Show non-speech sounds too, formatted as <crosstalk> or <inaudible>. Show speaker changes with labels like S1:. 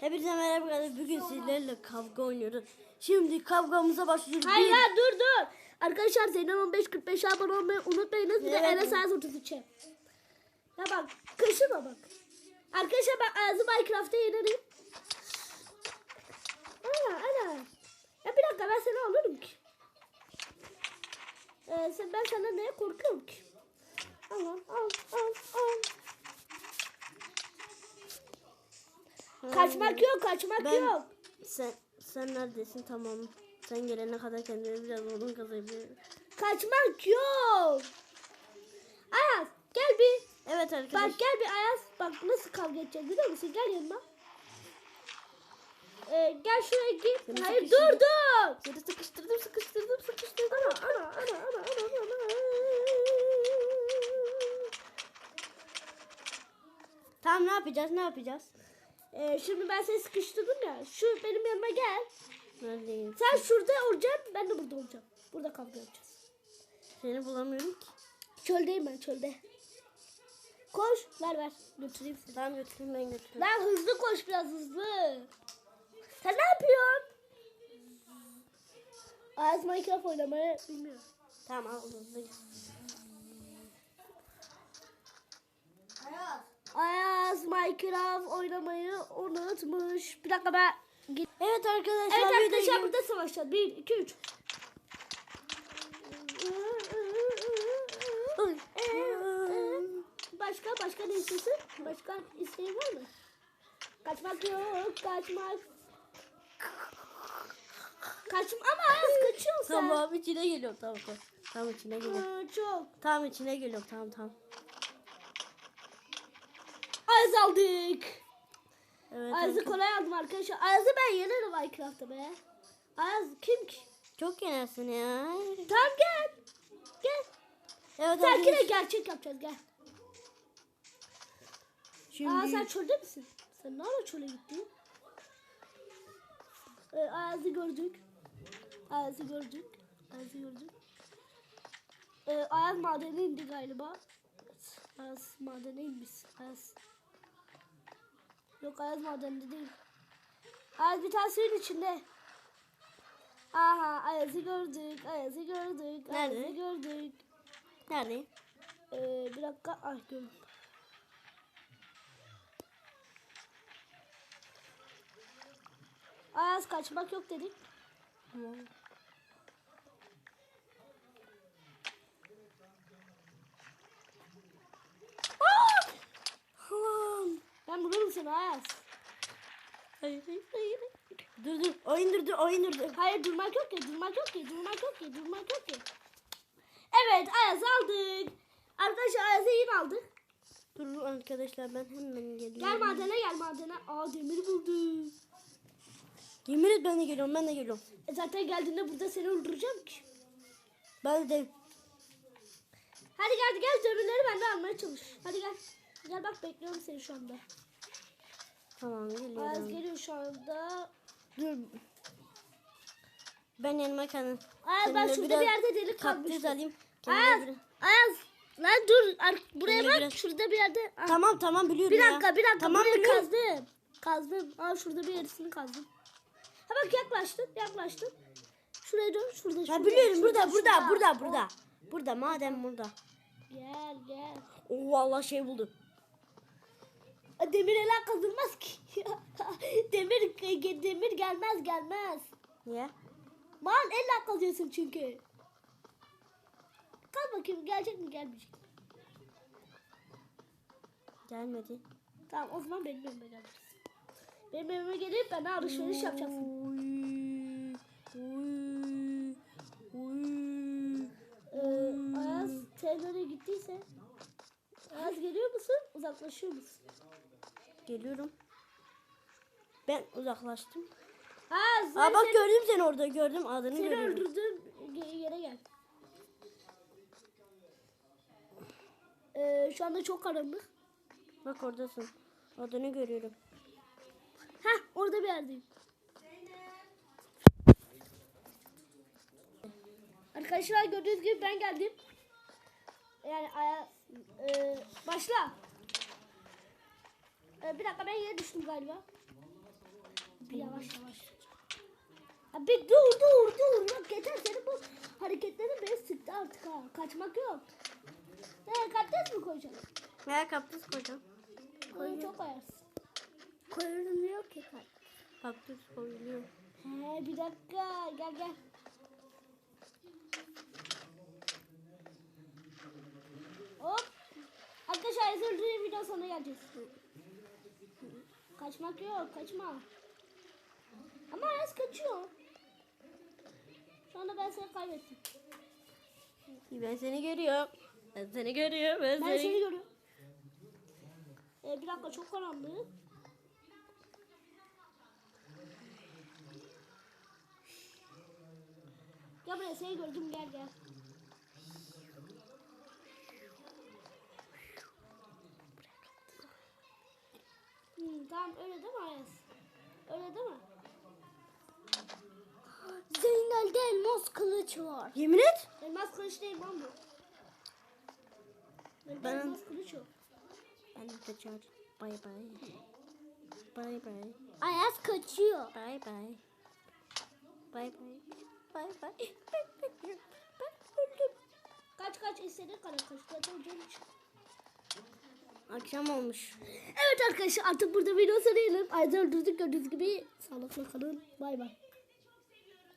S1: Hepinize merhaba arkadaşlar. Bugün sizlerle kavga oynuyoruz. Şimdi kavgamıza başlıyoruz.
S2: Hayır ya dur dur. Arkadaşlar Zeynep 15 45 abone olmayı unutmayınız. Bir de
S1: Evet.
S2: Enes Ayaz 33'e. Ya bak kaşıma bak. Arkadaşlar ben Ayaz'ı Minecraft'ta yenerim. Ana ana. Ya bir dakika ben seni alırım ki. Ee, sen, ben senden neye korkuyorum ki? Al al al al al. Kaçmak yok kaçmak
S1: Ben-
S2: yok.
S1: Sen sen neredesin? Tamam. Sen gelene kadar kendime biraz odun kazayabilirim.
S2: Kaçmak yok. Ayaz gel bir.
S1: Evet arkadaşlar.
S2: Bak gel bir Ayaz. Bak nasıl kavga edeceğiz biliyor musun? Gel yanıma. Ee, gel şuraya git.
S1: Seni
S2: Hayır
S1: sıkıştırdım.
S2: dur dur.
S1: Seni sıkıştırdım sıkıştırdım sıkıştırdım.
S2: Ana ana ana ana ana ana.
S1: Tamam ne yapacağız ne yapacağız?
S2: Ee, şimdi ben seni sıkıştırdım ya. Şu benim yanıma gel.
S1: Neredeyim?
S2: Sen şurada olacaksın. Ben de burada olacağım. Burada kavga edeceğiz.
S1: Seni bulamıyorum ki.
S2: Çöldeyim ben çölde. Koş. Ver ver. Götüreyim seni.
S1: Tamam götüreyim ben götüreyim.
S2: Lan hızlı koş biraz hızlı. Sen ne yapıyorsun? Ayaz Minecraft oynamayı bilmiyor.
S1: Tamam al hızlı git.
S2: Ayaz Minecraft oynamayı unutmuş. Bir dakika ben...
S1: Evet arkadaşlar.
S2: Evet arkadaşlar burada savaşacağız. 1, 2, 3. Başka başka ne istiyorsun? Başka isteğin var mı? Kaçmak yok, kaçmak. Kaçma ama Ayaz kaçıyorsun sen.
S1: Tamam içine geliyor tamam tamam. Tamam içine geliyor.
S2: Aa, Çok.
S1: Tamam içine geliyor tamam tamam.
S2: Ayaz aldık.
S1: Evet.
S2: Ayaz'ı kolay aldım arkadaşlar. Ayaz'ı ben yenerim Minecraft'ta be. Ayaz kim ki?
S1: Çok yenersin ya.
S2: Tamam gel. Gel.
S1: Evet
S2: Sakin
S1: arkadaşlar.
S2: gerçek yapacağız gel.
S1: Şimdi
S2: Aa sen çölde misin? Sen ne ara çöle gittin? Ee, Ayaz'ı gördük. Ayaz'ı gördük. Ayaz'ı gördük. Ee, Ayaz madene indi galiba. Ayaz madene inmiş. Ayaz. Yok Ayaz madende değil. Ayaz bir tane suyun içinde. Aha Ayaz'ı gördük. Ayaz'ı gördük.
S1: Nerede?
S2: Ayaz'ı gördük.
S1: neredeyim?
S2: Ee, bir dakika. Ay gördüm. Ayaz kaçmak yok dedik.
S1: Tamam.
S2: Ayaz.
S1: Hayır, hayır, hayır. Dur dur. Oyun durdu, oyun durdu.
S2: Hayır durmak yok ki, durmak yok ki, durmak yok ki, durmak yok ki. Evet Ayaz aldık. Arkadaşlar Ayaz'ı yine aldık.
S1: Dur arkadaşlar ben hemen geliyorum.
S2: Gel madene gel madene. Aa demir bulduk.
S1: Yemin et ben de geliyorum, ben de geliyorum.
S2: E zaten geldiğinde burada seni öldüreceğim ki.
S1: Ben de
S2: Hadi gel gel demirleri benden almaya çalış. Hadi gel. Gel bak bekliyorum seni şu anda.
S1: Tamam
S2: Ayaz
S1: geliyorum.
S2: geliyor şu anda.
S1: Dur. Ben yanıma kendim.
S2: Ayaz ben şurada bir yerde delik kalmıştım.
S1: alayım.
S2: Ayaz, Ayaz. Lan dur. Buraya
S1: Kendine
S2: bak.
S1: biraz-
S2: Şurada bir yerde. Ah,
S1: Tamam tamam biliyorum
S2: bir
S1: ya.
S2: dakika bir dakika.
S1: Tamam
S2: Burayı
S1: biliyorum.
S2: kazdım. Kazdım. Aa şurada bir yerisini kazdım. Ha bak yaklaştın. Yaklaştın. Şuraya dön. Şurada. şurada
S1: Ya biliyorum
S2: şurada,
S1: burada burada
S2: şurada.
S1: burada burada. Burada madem burada.
S2: Gel gel.
S1: Oo vallahi şey buldum.
S2: Demir ele kazılmaz ki. <laughs> demir demir gelmez gelmez.
S1: Niye?
S2: Man elle kazıyorsun çünkü. Kal bakayım gelecek mi gelmeyecek mi?
S1: Gelmedi.
S2: Tamam o zaman benim evime geleceksin. Benim evime gelip bana alışveriş yapacaksın. Ee, Ayaz sen nereye gittiyse. Ayaz geliyor musun? Uzaklaşıyor musun?
S1: Geliyorum. Ben uzaklaştım.
S2: Ayaz
S1: Aa bak
S2: seni,
S1: gördüm seni orada gördüm adını
S2: seni
S1: görüyorum.
S2: öldürdüğüm ge- yere gel. Ee, şu anda çok karanlık.
S1: Bak oradasın. Adını görüyorum.
S2: Heh orada bir yerdeyim. Arkadaşlar gördüğünüz gibi ben geldim. Yani aya, e, başla. E, bir dakika ben yere düştüm galiba. Bir yavaş yavaş. Ya bir dur dur dur. Bak geçen senin bu hareketlerin beni sıktı artık ha. Kaçmak yok. Ne kaktüs mü koyacaksın?
S1: Veya kaktüs koyacağım.
S2: Koyu çok koyarsın.
S1: Koyulmuyor ki Kaktüs koyuluyor.
S2: He bir dakika gel gel. Hop. Arkadaşlar özür video sonuna geleceğiz. Kaçmak yok kaçma. Ama Ayaz kaçıyor. Şu anda ben seni kaybettim.
S1: Ben seni görüyorum. Ben seni görüyorum. Ben,
S2: Ben
S1: seni...
S2: seni görüyorum. Ee, bir dakika çok karanlık. Gel buraya seni gördüm gel gel. Tamam öyle değil mi Ayaz? Öyle değil mi? Zeynel'de elmas kılıç var.
S1: Yemin et.
S2: Elmas kılıç değil lan bu. Benim
S1: Ben-
S2: elmas kılıç yok.
S1: Ben de kaçar. Bay bay. Bay bay.
S2: Ayaz kaçıyor.
S1: Bay bay. Bay bay. Bay bay. Ben öldüm.
S2: Kaç kaç istediğin kadar kaç. Zaten canım çık-
S1: Akşam olmuş.
S2: Evet arkadaşlar artık burada video sarayalım. Ayaz'ı öldürdük gördüğünüz gibi. Sağlıkla kalın. Bay bay.